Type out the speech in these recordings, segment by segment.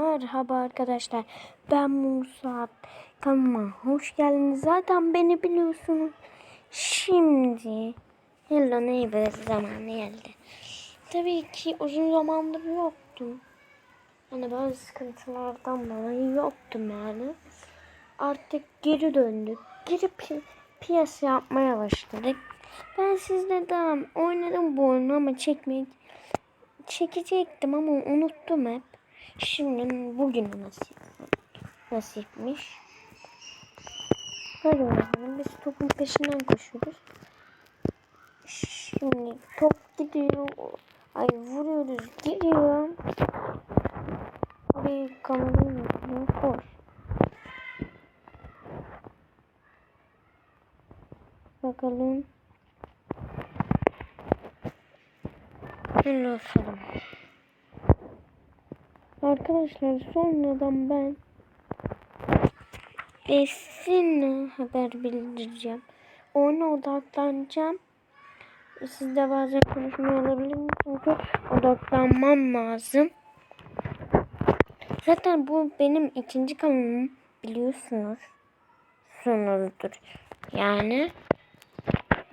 Merhaba arkadaşlar. Ben Musa. Kanalıma hoş geldiniz. Zaten beni biliyorsunuz. Şimdi Hello Neighbor zamanı geldi. Tabii ki uzun zamandır yoktum. Hani bazı sıkıntılardan dolayı yoktum yani. Artık geri döndük. Geri pi piyasa yapmaya başladık. Ben sizle devam oynadım bu oyunu ama çekmek çekecektim ama unuttum hep. Şimdi bugün nasip nasipmiş. Hadi bakalım biz topun peşinden koşuyoruz. Şimdi top gidiyor. Ay vuruyoruz gidiyor. Bir kamerayı koş. Bakalım. Olsun. Arkadaşlar sonradan ben Esin'e haber bildireceğim. Ona odaklanacağım. Siz de bazen konuşmuyor olabilirim çünkü odaklanmam lazım. Zaten bu benim ikinci kanalım biliyorsunuz. Sonradır. Yani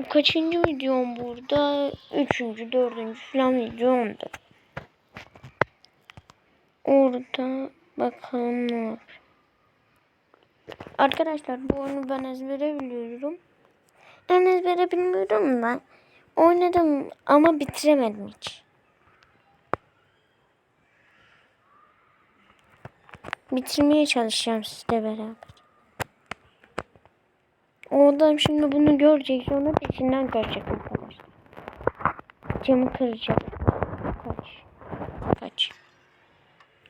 kaçıncı videom burada? Üçüncü, dördüncü falan videomdur. Orada bakalım. Arkadaşlar bu oyunu ben ezbere biliyorum. Ben ezbere bilmiyorum da oynadım ama bitiremedim hiç. Bitirmeye çalışacağım sizle beraber. O adam şimdi bunu görecek sonra peşinden kaçacak arkadaşlar. Camı kıracak. Kaç. Kaç.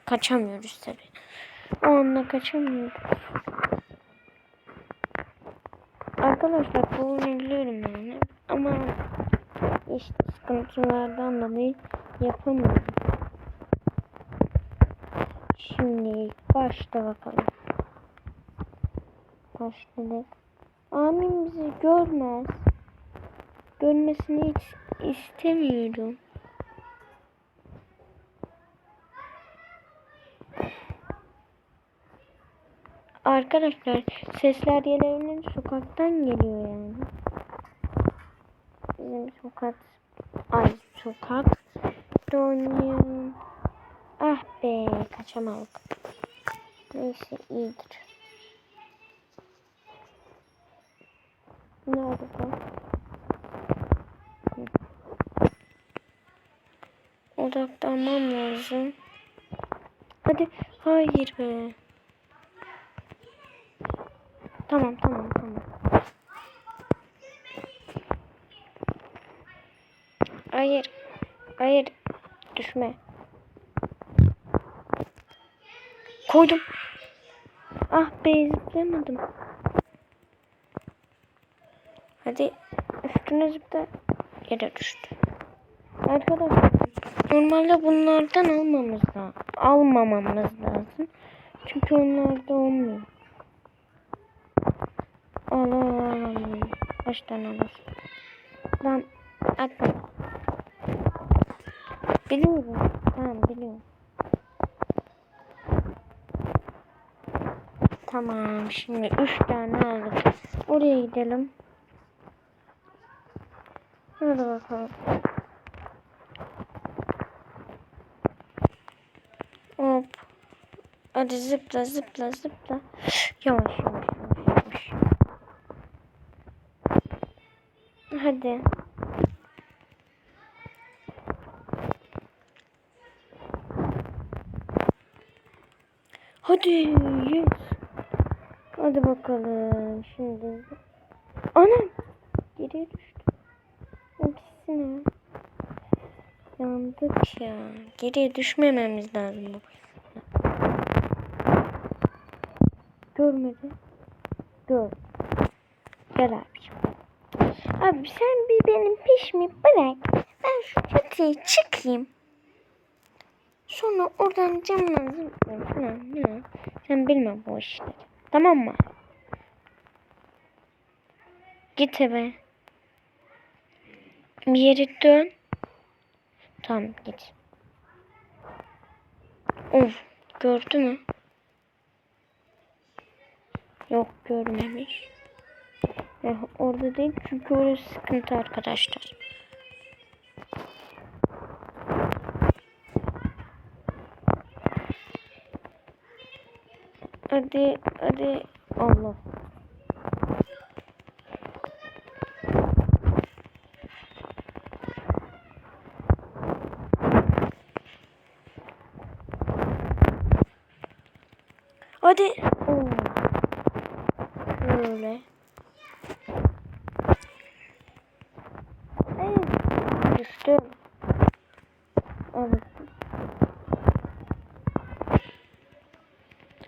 Kaçamıyoruz tabi. O anda kaçamıyoruz. Arkadaşlar bu oyunu biliyorum yani. Ama işte sıkıntılardan dolayı yapamıyorum. Şimdi başla bakalım. Başladık. Amin bizi görmez. Görmesini hiç istemiyorum. Arkadaşlar sesler yerlerinin sokaktan geliyor yani. Bizim sokak ay sokak oynuyorum. Ah be kaçamadık. Neyse iyidir. Nerede bu? Odaklanmam lazım. Hadi hayır be. Tamam tamam tamam. Hayır. Hayır. Düşme. Koydum. Ah be zıplayamadım. Hadi üstüne zıpla. Yere düştü. Arkadaşlar normalde bunlardan almamız lazım. Almamamız lazım. Çünkü onlarda olmuyor. Al al al al. Kaç tane alırsın? Lan atma. Biliyorum. Tamam biliyorum. Tamam şimdi üç tane aldık. Oraya gidelim. Hadi bakalım. Hop. Hadi zıpla zıpla zıpla. Yavaş yavaş yavaş. Hadi. Hadi yes. Hadi bakalım şimdi. Anam. Geriye düştü. İkisine. Yandık ya. Geriye düşmememiz lazım bu. Görmedi. Gör. Gel abiciğim. Abi sen bir benim peşimi bırak. Ben şu çatıya çıkayım. Sonra oradan camdan zıplayayım falan. Ya. Sen bilmem bu işleri. Tamam mı? Git eve. Bir yere dön. Tamam git. Of Gördü mü? Yok görmemiş. Eh, orada değil çünkü orası sıkıntı arkadaşlar. Hadi hadi Allah. Hadi. Oo. Şöyle.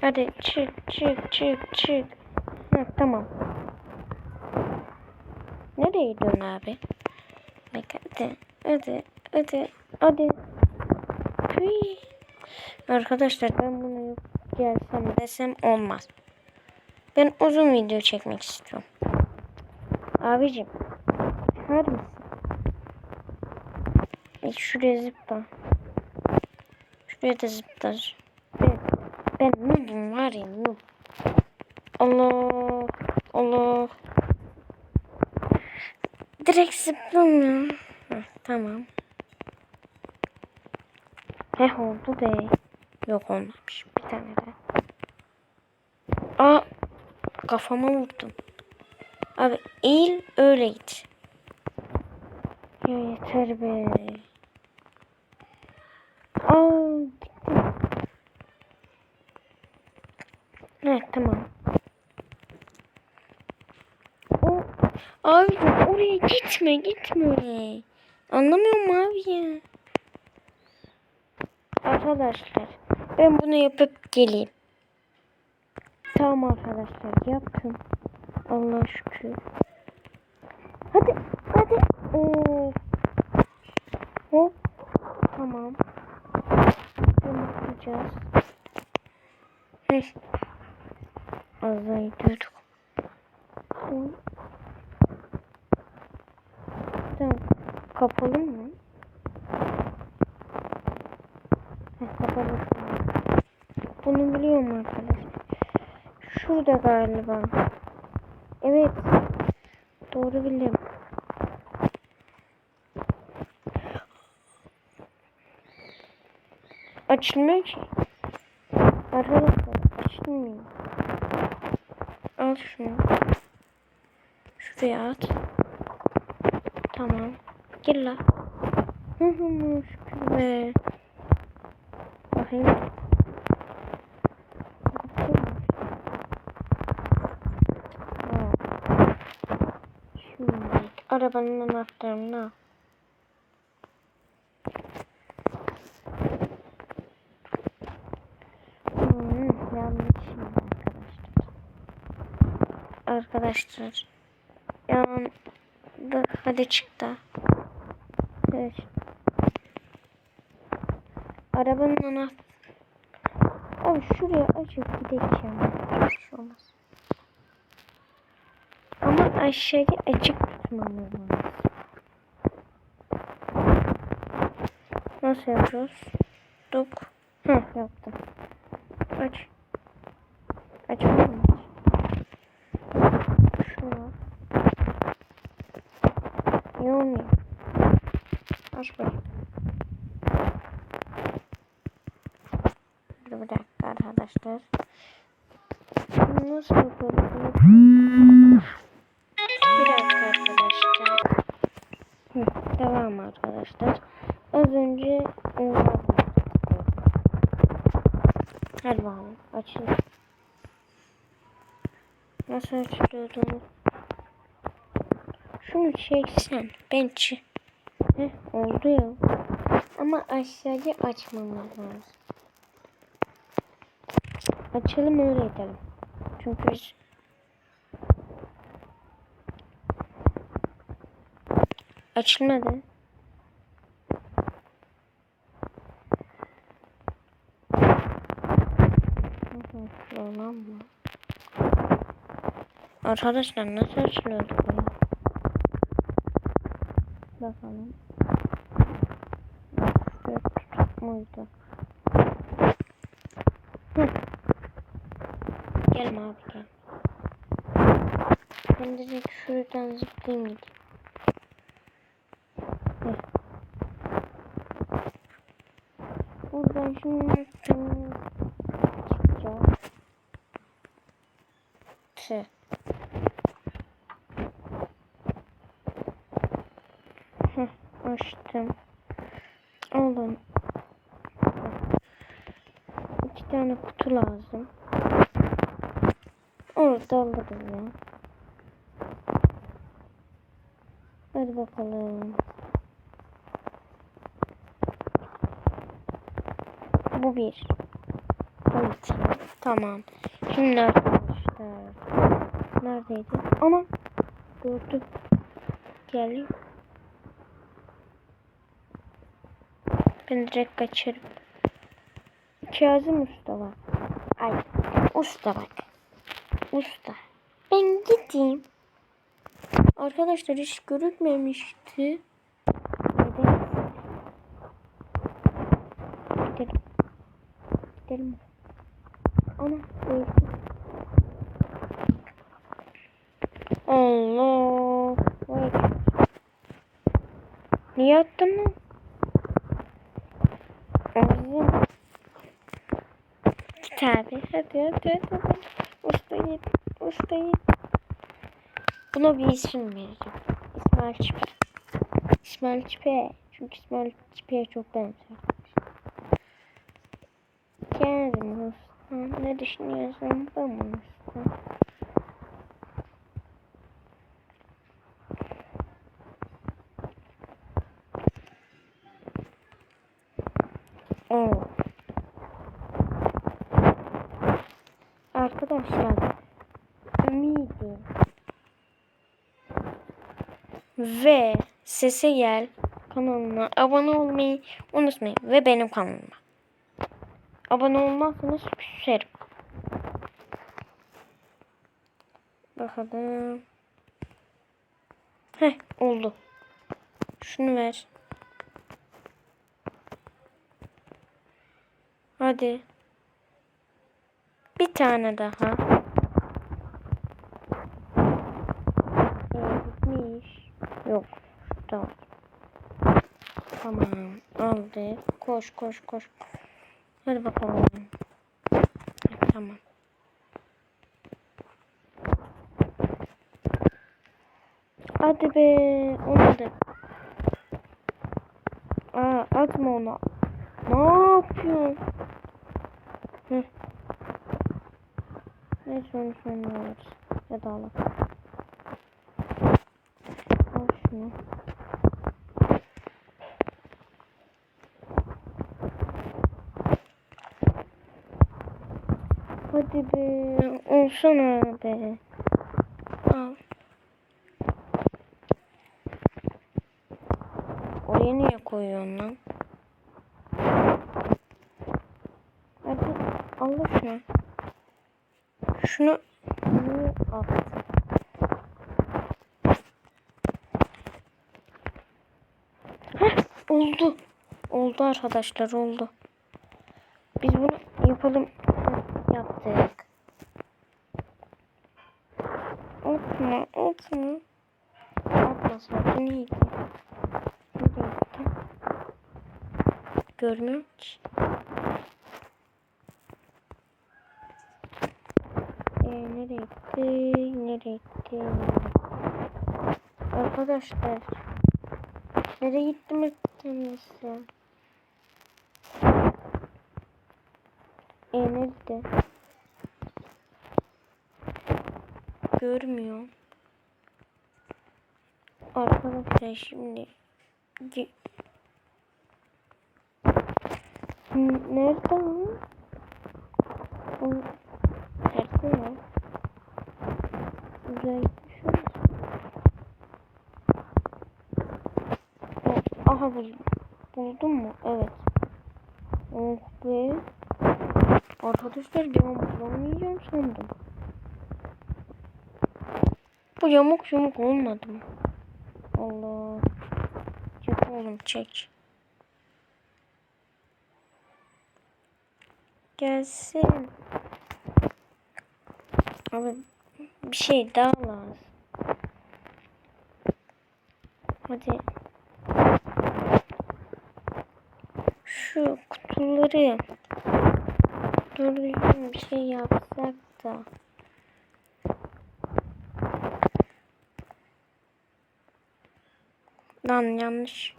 Hadi çık çık çık çık. Heh, tamam. Nereye gidiyorsun abi? Bak hadi hadi hadi hadi. Hüy. Arkadaşlar ben bunu gelsem desem olmaz. Ben uzun video çekmek istiyorum. Abicim. Mısın? E şuraya zıpla. Şuraya da zıpla. Ben, noobum var ya noob. Allah. Allah. Direkt zıplamıyor. Heh, tamam. Heh oldu be. Yok olmamış. Bir tane daha. Aa. Kafama vurdum. Abi eğil öyle git. Yeter be. Aa gittim. Evet tamam. O, abi oraya gitme gitme. Anlamıyor mu abi ya? Arkadaşlar ben bunu yapıp geleyim. Tamam arkadaşlar yaptım. Allah şükür. Hadi hadi. Oo. Hop. Tamam. Bunu yapacağız. Neyse. Az daha gidiyorduk. Tamam. Kapalı mı? Heh, kapalı. Bunu biliyorum arkadaşlar. Şurada galiba. Evet. Doğru bildim. Açılmıyor ki. Arkadaşlar açılmıyor. Al şunu. Şuraya at. Tamam. Gir la. Hı hı şükür be. Bakayım. Arabanın anahtarını al. Hmm, yanlış şimdi arkadaşlar. Arkadaşlar. Yandı. Hadi çık. Evet. Arabanın anahtarı. Abi şuraya açıp ya. Bir şey olmaz. Ama aşağıya açık tutmamız. Nasıl yapıyoruz? Dok. Hı yaptım. Aç. Mu? Şunu. Ne olmuyor? Aç bakayım. Dur bir dakika arkadaşlar. Nasıl yapalım? Bir dakika arkadaşlar. Hı, devam arkadaşlar. Az önce Hadi bakalım açıl. Nasıl açılıyordu? Şunu çeksen. Ben çek. Heh, oldu ya. Ama aşağıya açmamız lazım. Açalım öyle edelim. Çünkü biz açılmadı. Olan mı? Arkadaşlar nasıl açılıyordu bu? Bakalım. Şuraya Gel abi gel. Ben direkt şuradan zıplayayım gideyim. Buradan şimdi çıkacağım. Heh, açtım. Alın. İki tane kutu lazım. Orada alırız ya. Hadi bakalım. Bu bir. Bu iki. Tamam. Şimdi arkadaşlar. Neredeydi? Ana. Gördüm. Geleyim. Ben direkt kaçarım. Kazım Usta var. Ay. Usta bak. Usta. Ben gideyim. Arkadaşlar hiç görünmemişti. Neden? Gidelim. Gidelim. Ana öldü. Allah. Vay. Niye attın lan? Ağzım. Hadi hadi hadi. hadi. Usta git. Usta git. Buna bir isim vereceğim. İsmail Çipe. İsmail Çipe. Çünkü İsmail Çipe'ye çok benziyor. Kendim usta. Ne düşünüyorsun? Mu usta? Oo. Arkadaşlar ümidi ve sese gel kanalına abone olmayı unutmayın ve benim kanalıma. Abone olmazsanız küserim. Bakalım. Heh oldu. Şunu ver. Hadi. Bir tane daha. Ee, bitmiş. Yok. Tamam. Tamam. Aldı. Koş koş koş. Hadi bakalım. Tamam. Hadi be. Olmadı. Aa, atma onu. Ne yapıyorsun? Hı. Neyse onu sonra alırız. Ya da alalım. Al şunu. Hadi be. Olsana be. Al. Oraya niye koyuyorsun lan? Hadi Allah şunu. Şunu niye? Heh, oldu. Oldu arkadaşlar oldu. Biz bunu yapalım. Yaptık. Atma atma. Atmasaydın iyiydi. Görmüyorum ki. Ee, nereye gitti? Nereye gitti? Arkadaşlar. Nereye gitti kendisi? Ee, nerede? Görmüyor. Arkadaşlar şimdi Nerede o? Nerede ya? Uzaya Aha buldum. Buldun mu? Evet. Oh be. Arkadaşlar an bulamayacağım sandım. Bu yamuk yumuk olmadı mı? Allah. Çek oğlum çek. Gelsin. Abi bir şey daha lazım. Hadi. Şu kutuları düzgün bir şey yapsak da. Lan yanlış.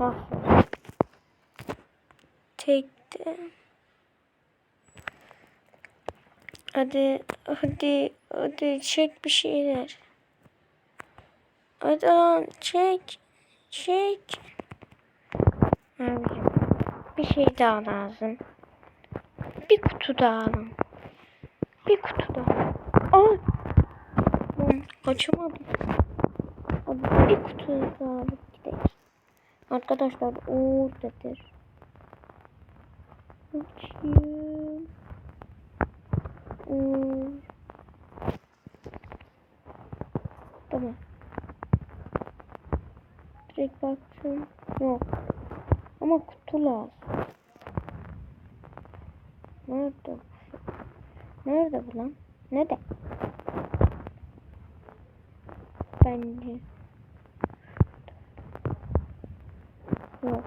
Ah. Tekte. Hadi, hadi, hadi çek bir şeyler. Hadi çek, çek. Abicim, bir şey daha lazım. Bir kutu daha alın. Bir kutu daha. Aa! Açamadım. Bir kutu daha alıp gidelim. Arkadaşlar oradadır. Bakayım. Hmm. Tamam. Direkt baktım. Yok. Ama kutu lazım. Nerede bu? Nerede bu lan? Nerede? Bence. Yok.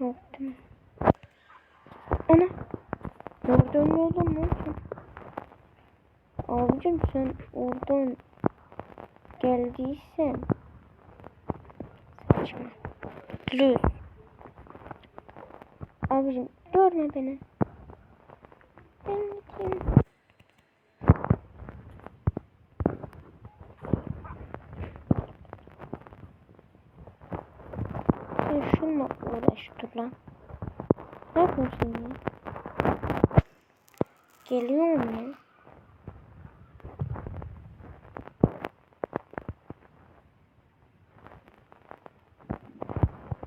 Yok değil mi? Ana. Oradan yolda mı? Abicim sen oradan geldiysen saçma. Lüz. Abicim görme beni. Ben gideyim. Sen şununla uğraş dur lan. Ne yapıyorsun ya? Geliyor mu?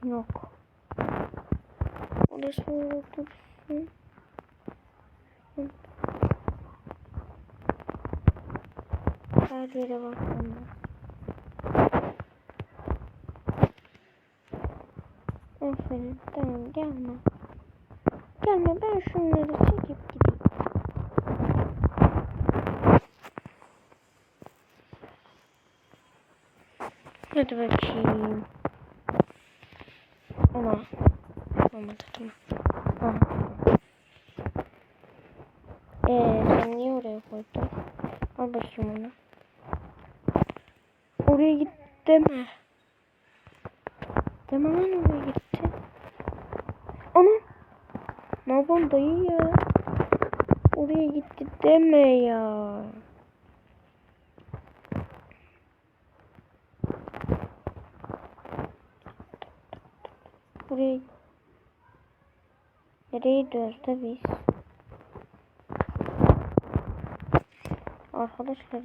Yok. Orası orada dursun. Her yere bakmam. Aferin. Tamam gelme. Gelme ben şunları çekip gideyim. Hadi bakayım. Ama olmadı tamam. Aha. Ee, sen niye oraya koydun? Al bakayım onu. Oraya git deme. Deme lan oraya gitti. Ana. Ne yapalım dayı ya? Oraya gitti deme ya. Buraya Nereye gidiyoruz da biz? Arkadaşlar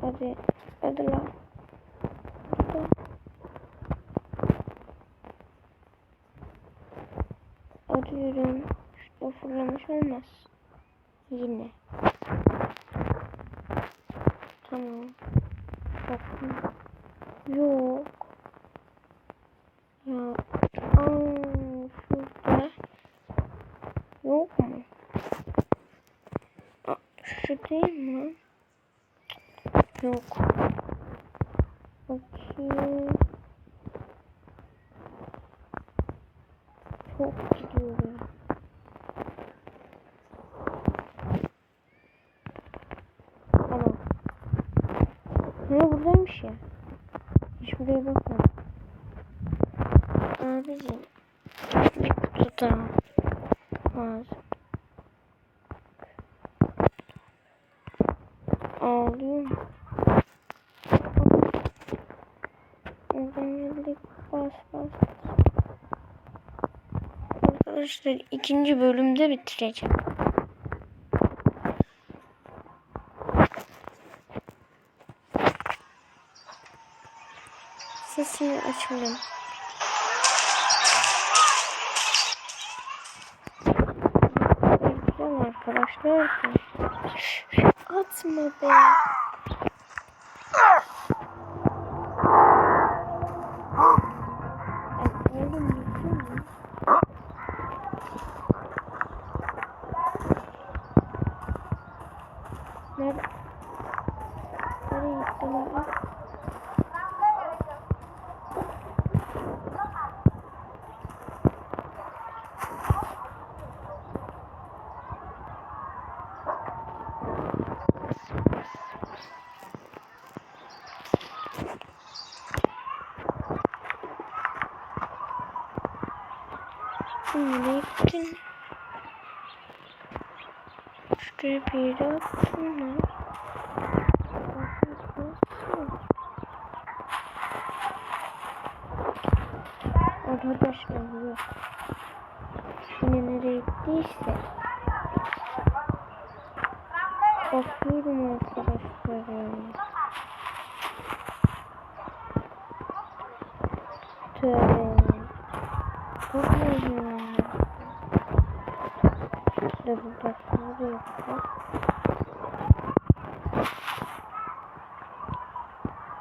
Hadi hadi lan. Burada. Arıyorum. Şurada fırlamış olmaz. Yine. Tamam. Bakın. Yok. Ya. Aa, şurada. Yok mu? Aa, şu değil mi? Yok. Bakayım. Çok gidiyorum. Tamam. Ne buradaymış ya? Hiç buraya bakmadım. Abicim. Bir kutu daha. Lazım. Ağlıyor mu? Oradan geldik. Bas. Arkadaşlar ikinci bölümde bitireceğim. Sesini açmayayım. Güzel arkadaşlar. Atma be. Nereye gittin? Şuraya bir yere atsana. Arkadaşlar yok. Yine nereye gittiyse. Bakıyorum arkadaşlar. Tövbe. Bakıyorum Dur burada şurada yapacağız.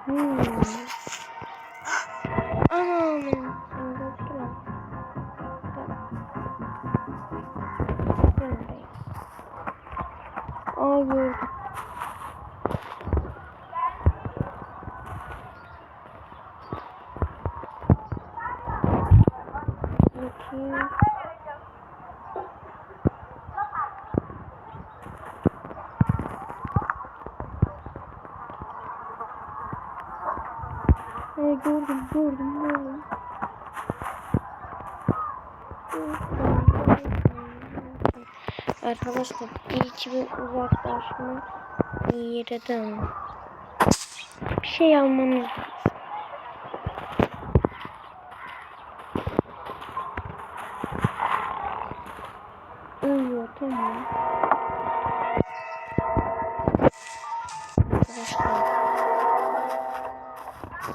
Hmm. Anam. Aa gördüm. Bakayım. Ee, gördüm, gördüm, gördüm. Arkadaşlar bir iki bir uzaklaşma yerden bir şey almamız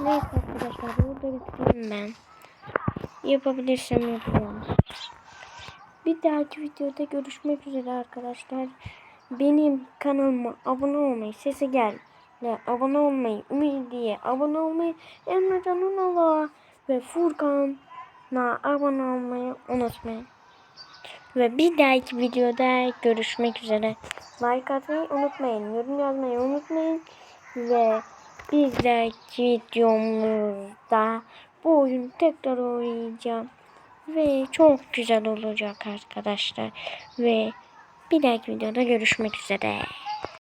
Neyse arkadaşlar burada bitireyim ben. Yapabilirsem yapıyorum. Bir dahaki videoda görüşmek üzere arkadaşlar. Benim kanalıma abone olmayı, sese gel abone olmayı, Ümidiye abone olmayı, Emrecan Unal'a ve Furkan'a abone olmayı unutmayın. Ve bir dahaki videoda görüşmek üzere. Like atmayı unutmayın, yorum yazmayı unutmayın. Ve bir dahaki videomuzda bu oyunu tekrar oynayacağım. Ve çok güzel olacak arkadaşlar. Ve bir dahaki videoda görüşmek üzere.